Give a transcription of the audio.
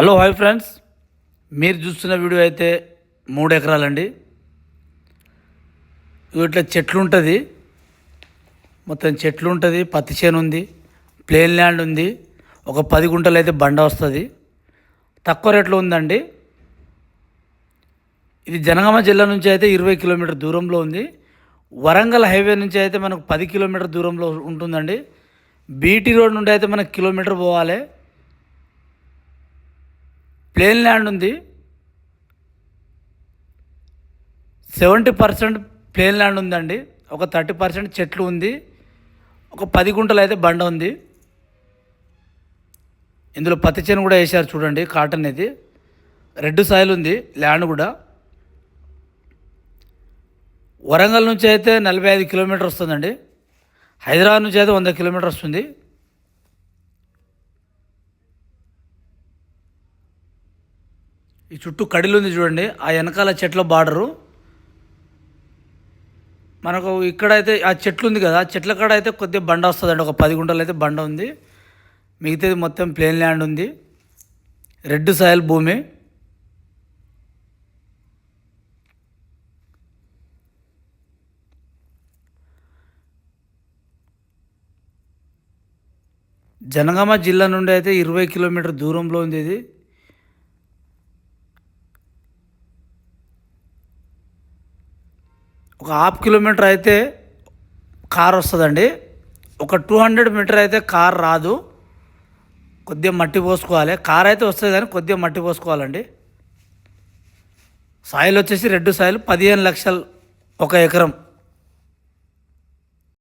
Hello hi friends. మీరు చూస్తున్న video అయితే మూడు ఎకరాలండి. ఇట్లా చెట్లు ఉంటుంది. మొత్తం చెట్లు ఉంటుంది పత్తి చేను ఉంది ప్లేన్ ల్యాండ్ ఉంది ఒక పది గుంటలు అయితే బండ వస్తుంది. తక్కువ రేట్లో ఉందండి. ఇది జనగామ జిల్లా నుంచి అయితే ఇరవై కిలోమీటర్ దూరంలో ఉంది. వరంగల్ హైవే నుంచి అయితే మనకు పది కిలోమీటర్ దూరంలో ఉంటుందండి. బీటీ రోడ్ నుండి అయితే మనకు కిలోమీటర్ పోవాలి. ప్లేన్ ల్యాండ్ ఉంది. సెవెంటీ పర్సెంట్ ప్లేన్ ల్యాండ్ ఉందండి. ఒక థర్టీ పర్సెంట్ చెట్లు ఉంది. ఒక పది గుంటలు అయితే బండ ఉంది. ఇందులో పత్తి చేను కూడా వేశారు చూడండి కాటన్ ఇది. రెడ్ సాయిల్ ఉంది ల్యాండ్ కూడా. వరంగల్ నుంచి అయితే నలభై ఐదు కిలోమీటర్ వస్తుందండి. హైదరాబాద్ నుంచి అయితే వంద కిలోమీటర్ వస్తుంది. ఈ చుట్టూ కడిలు ఉంది చూడండి. ఆ వెనకాల చెట్ల బార్డరు. మనకు ఇక్కడైతే ఆ చెట్లు ఉంది కదా చెట్ల కాడ అయితే కొద్దిగా బండ వస్తుందండి. ఒక పది గుంటలు అయితే బండ ఉంది. మిగతాది మొత్తం ప్లేన్ ల్యాండ్ ఉంది. రెడ్ సాయిల్ భూమి. జనగామ జిల్లా నుండి అయితే ఇరవై కిలోమీటర్ దూరంలో ఉంది ఇది. ఒక హాఫ్ కిలోమీటర్ అయితే కార్ వస్తుందండి. ఒక టూ హండ్రెడ్ మీటర్ అయితే కార్ రాదు. కొద్దిగా మట్టి పోసుకోవాలి. కార్ అయితే వస్తుంది కానీ కొద్దిగా మట్టి పోసుకోవాలండి. సాయిల్ వచ్చేసి రెడ్ సాయిల్ పదిహేను లక్షలు ఒక ఎకరం.